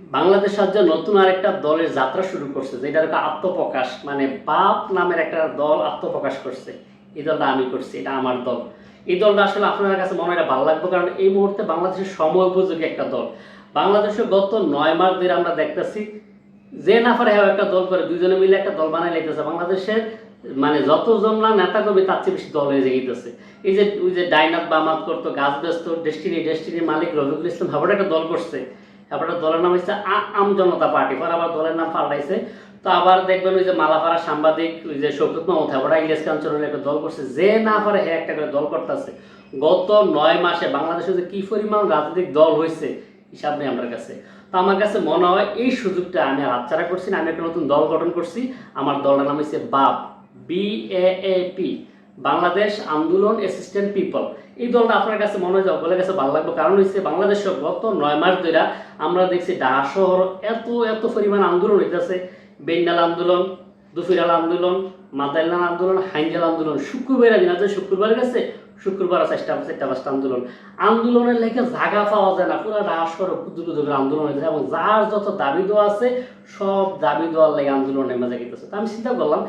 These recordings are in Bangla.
বাংলাদেশ রাজ্য নতুন আরেকটা দলের যাত্রা শুরু করছে, যেটা আত্মপ্রকাশ মানে বাপ নামের একটা দল আত্মপ্রকাশ করছে। এই দলটা আমি করছি, এটা আমার দল। এই দলটা আসলে আপনার কাছে মনে হয় ভালো লাগবে? কারণ এই মুহূর্তে বাংলাদেশের সময় উপযোগী একটা দল। বাংলাদেশে গত নয় মাস ধরে আমরা দেখতেছি, যে না পারে হ্যাঁ একটা দল করে দুজনে মিলে একটা দল বানাই লাইতেছে। বাংলাদেশের মানে যতজন না নেতা কবি তার চেয়ে বেশি দল হয়ে যেতেছে এই যে, ওই যে ডাইনাথ বামাত করতো, গাছ ব্যস্ত ডেস্টিনি, ডেস্টিনির মালিক রফিকুল ইসলাম ভাবটা একটা দল করছে। তারপরে দলের নাম হচ্ছে আম জনতা পার্টি। পরে আবার দলের নাম পাল্টাইছে। তো আবার দেখবেন ওই যে মালাপাড়া সাংবাদিক, ওই যে শৌকত মাহমুদ হাবড়া ইলিয়াস কাঞ্চনের একটা দল করছে, যে না পারে হ্যাঁ একটা করে দল করতেছে। গত নয় মাসে বাংলাদেশে যে কি পরিমাণ রাজনৈতিক দল হয়েছে হিসাব নেই আমার কাছে। তো আমার কাছে মনে হয় এই সুযোগটা আমি হাতছাড়া করছি না, আমি একটা নতুন দল গঠন করছি। আমার দলটার নাম হচ্ছে বাপ বি এ পি বাংলাদেশ আন্দোলন অ্যাসিস্ট্যান্ট পিপল এই দলটা আপনার কাছে মনে হয় বলে কাছে ভালো লাগবে। কারণ হচ্ছে বাংলাদেশের গত নয় মাস ধরে আমরা দেখছি ঢাকা শহর এত এত পরিমাণ আন্দোলন হইতেছে। বেঙ্গাল আন্দোলন, দুফিরাল আন্দোলন মাদাইলান আন্দোলন হাইঞ্জাল আন্দোলন। শুক্রবার দিন আছে, শুক্রবার গেছে শুক্রবার চারটা চারটা, পাঁচটা আন্দোলন। আন্দোলনের লেগে জায়গা পাওয়া যায় না। পুরো শহর ক্ষুদ্র ক্ষুদ্র আন্দোলন হয়েছে এবং যার যত দাবি দেওয়া আছে, সব দাবি দেওয়ার লেগে আন্দোলনের মাঝে গেতেছে তো আমি চিন্তা করলাম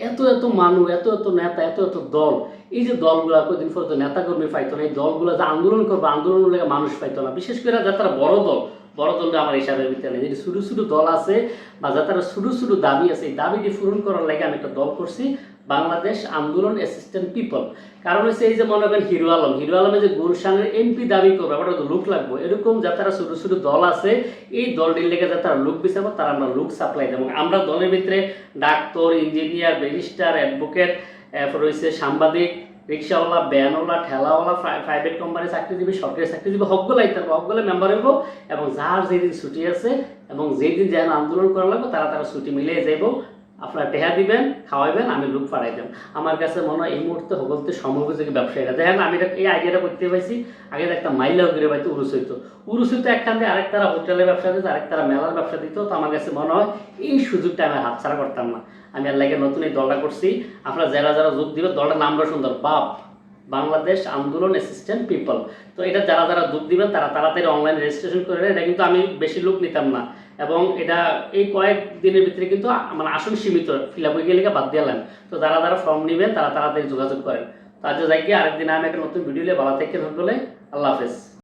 এত এত মানুষ, এত এত নেতা, এত এত দল। এই যে দলগুলা কদিন পর তো নেতা কর্মী পাইতো না, এই দলগুলো যে আন্দোলন করবে আন্দোলন লেগে মানুষ পাইতো না। বিশেষ করে যারা বড় দল বড় দলটা আমার হিসাবের ভিতরে নেই। যদি ছোটো ছোটো দল আছে বা যারা ছোটো ছোটো দাবি আছে, এই দাবিটি পূরণ করার লাগে আমি একটা দল করছি, বাংলাদেশ আন্দোলন অ্যাসিস্ট্যান্ট পিপল কারণ হচ্ছে এই যে মনে করেন হিরো আলম, হিরো আলমে যে গুলশানের এমপি দাবি করবে আবার তো লুক লাগবো। এরকম যারা ছোটো ছোটো দল আছে, এই দলটির লেগে যারা লুক বিচারবো তারা আমরা লুক সাপ্লাই দেবো। আমরা দলের ভিতরে ডাক্তার ইঞ্জিনিয়ার ব্যারিস্টার অ্যাডভোকেট এরপর রয়েছে সাংবাদিক রিক্সাওয়ালা, ব্যানওয়ালা, ঠেলাওয়ালা প্রাইভেট কোম্পানি চাকরিজীবী, সরকারি চাকরিজীবী হকগুলাই থাকব হকগুলো মেম্বার হইব এবং যার যেদিন ছুটি আছে এবং যেদিন যেন আন্দোলন করা লাগবে, তারা তারা ছুটি মিলিয়ে যাইব। আপনারা টেহা দিবেন, খাওয়াইবেন, আমি লোক পাঠাই দেব। আমার কাছে মনে হয় এই মুহূর্তে হবলতে সময়োপযোগী ব্যবসায়ীরা দেখেন, আমি এই আইডিয়াটা করতে পাইছি। আগে একটা মাইলা করে পাইতো উরুস হইতো। উরুস হইতো একখান দিয়ে আরেক তারা হোটেলের ব্যবসা দিত, আরেক তারা মেলার ব্যবসা দিত। তো আমার কাছে মনে হয় এই সুযোগটা আমি হাতছাড়া করতাম না। আমি আর লাগে নতুন এই দলটা করছি। আপনারা যারা যারা যোগ দিবে দলটার নামটা সুন্দর বাপ বাংলাদেশ আন্দোলন অ্যাসিস্ট্যান্ট পিপল তো এটা যারা যারা যোগ দিবেন, তারা তাড়াতাড়ি অনলাইন রেজিস্ট্রেশন করে এটা কিন্তু আমি বেশি লোক নিতাম না। এবং এটা এই কয়েক দিনের ভিতরে কিন্তু মানে আসন সীমিত ফিল আপ হয়ে গেলে বাদ দিলাম তো যারা যারা ফর্ম নেবেন, তারা তাড়াতাড়ি যোগাযোগ করেন। তার যাই কি আরেকদিন আমি একটা নতুন ভিডিও নিয়ে ভালো থেকে বলে আল্লাহ হাফেজ।